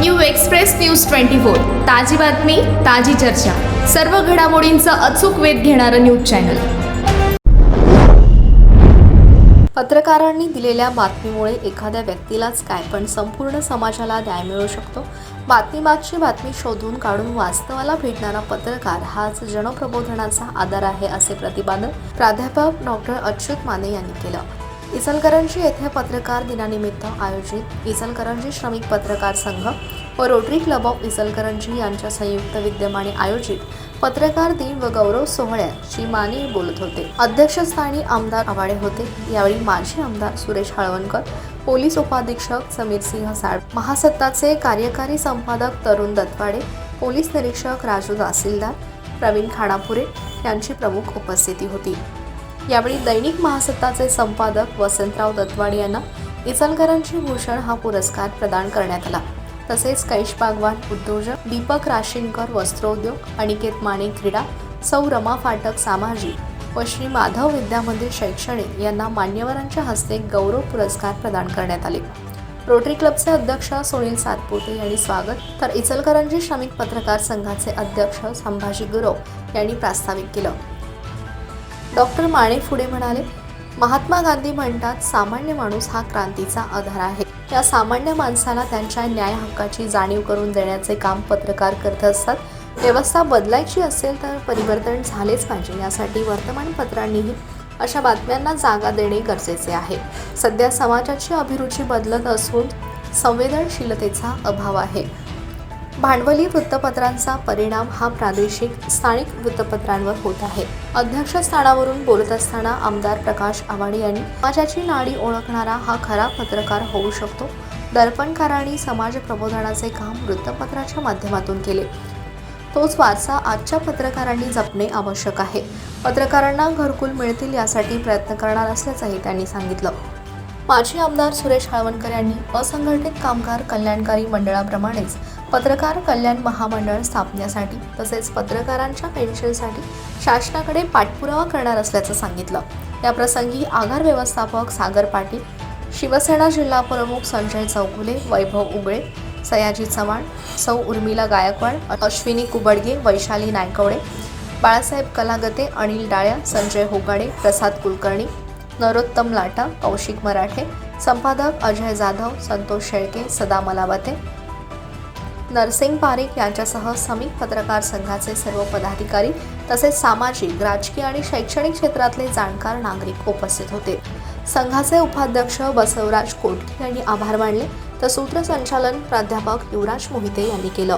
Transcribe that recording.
New express news twenty four. ताजी बातमी ताजी चर्चा. सर्व घडामोडींचा अचूक वेध घेणारं न्यूज चॅनल. पत्रकारांनी दिलेल्या बातमीमुळे एखाद्या व्यक्तीलाच काय पण संपूर्ण समाजाला न्याय मिळू शकतो. बातमीमागची बातमी शोधून काढून वास्तवाला भेटणारा पत्रकार हाच जनप्रबोधनाचा आधार आहे असे प्रतिपादन प्राध्यापक डॉक्टर अच्युत माने यांनी केलं. इचलकरंजी येथे पत्रकार दिनानिमित्त आयोजित इचलकरंजी श्रमिक पत्रकार संघ व रोटरी क्लब ऑफ इचलकरंजी यांच्या संयुक्त विद्यमाने आयोजित पत्रकार दिन व गौरव सोहळ्याची माने बोलत होते. अध्यक्षस्थानी आमदार आवाडे होते. यावेळी माजी आमदार सुरेश हळवणकर पोलीस उपाधीक्षक समीर सिंह साळ महासत्ताचे कार्यकारी संपादक तरुण दत्वाडे पोलीस निरीक्षक राजू तहसीलदार प्रवीण खानापुरे यांची प्रमुख उपस्थिती होती. यावेळी दैनिक महासत्ताचे संपादक वसंतराव दत्वाडे यांना इचलकरांची भूषण हा पुरस्कार प्रदान करण्यात आला. तसेच कैश बागवान उद्योजक दीपक राशींकर वस्त्रोद्योग अनिकेत माने क्रीडा सौ रमा फाटक सामाजिक व श्री माधव विद्यामंदिर शैक्षणिक यांना मान्यवरांच्या हस्ते गौरव पुरस्कार प्रदान करण्यात आले. रोटरी क्लबचे अध्यक्ष सुनील सातपुते यांनी स्वागत. तर इचलकरंजी श्रमिक पत्रकार संघाचे अध्यक्ष संभाजी गुरव यांनी प्रास्ताविक केलं. डॉक्टर माने पुढे म्हणाले महात्मा गांधी म्हणतात सामान्य माणूस हा क्रांतीचा आधार आहे. या सामान्य माणसाला त्यांच्या न्याय हक्काची जाणीव करून देण्याचे काम पत्रकार करत असतात. व्यवस्था बदलायची असेल तर परिवर्तन झालेच पाहिजे. यासाठी वर्तमानपत्रांनीही अशा बातम्यांना जागा देणे गरजेचे आहे. सध्या समाजाची अभिरुची बदलत असून संवेदनशीलतेचा अभाव आहे. भांडवली वृत्तपत्रांचा परिणाम हा प्रादेशिक स्थानिक वृत्तपत्रांवर होत आहे. अध्यक्षस्थानावरून बोलत असताना आमदार प्रकाश आवाडे यांनी समाजाची नाडी ओळखणारा हा खरा पत्रकार होऊ शकतो. दर्पणकारांनी समाज प्रबोधनाचे काम वृत्तपत्राच्या माध्यमातून केले. तोच वारसा आजच्या पत्रकारांनी जपणे आवश्यक आहे. पत्रकारांना घरकुल मिळतील यासाठी प्रयत्न करणार असल्याचंही त्यांनी सांगितलं. माजी आमदार सुरेश हळवणकर यांनी असंघटित कामगार कल्याणकारी मंडळाप्रमाणेच पत्रकार कल्याण महामंडळ स्थापण्यासाठी तसेच पत्रकारांच्या पेन्शनसाठी शासनाकडे पाठपुरावा करणार असल्याचं सांगितलं. याप्रसंगी आगार व्यवस्थापक सागर पाटील शिवसेना जिल्हा प्रमुख संजय चौगुले वैभव उगळे सयाजी चव्हाण सौ उर्मिला गायकवाड अश्विनी कुबडगे वैशाली नायकवडे बाळासाहेब कलागते अनिल डाळ्या संजय होगाडे प्रसाद कुलकर्णी नरोत्तम लाटा कौशिक मराठे संपादक अजय जाधव संतोष शेळके सदा मलावते नरसिंग पारेख यांच्यासह समीक पत्रकार संघाचे सर्व पदाधिकारी तसेच सामाजिक राजकीय आणि शैक्षणिक क्षेत्रातले जाणकार नागरिक उपस्थित होते. संघाचे उपाध्यक्ष बसवराज कोटके यांनी आभार मानले. तर सूत्रसंचालन प्राध्यापक युवराज मोहिते यांनी केलं.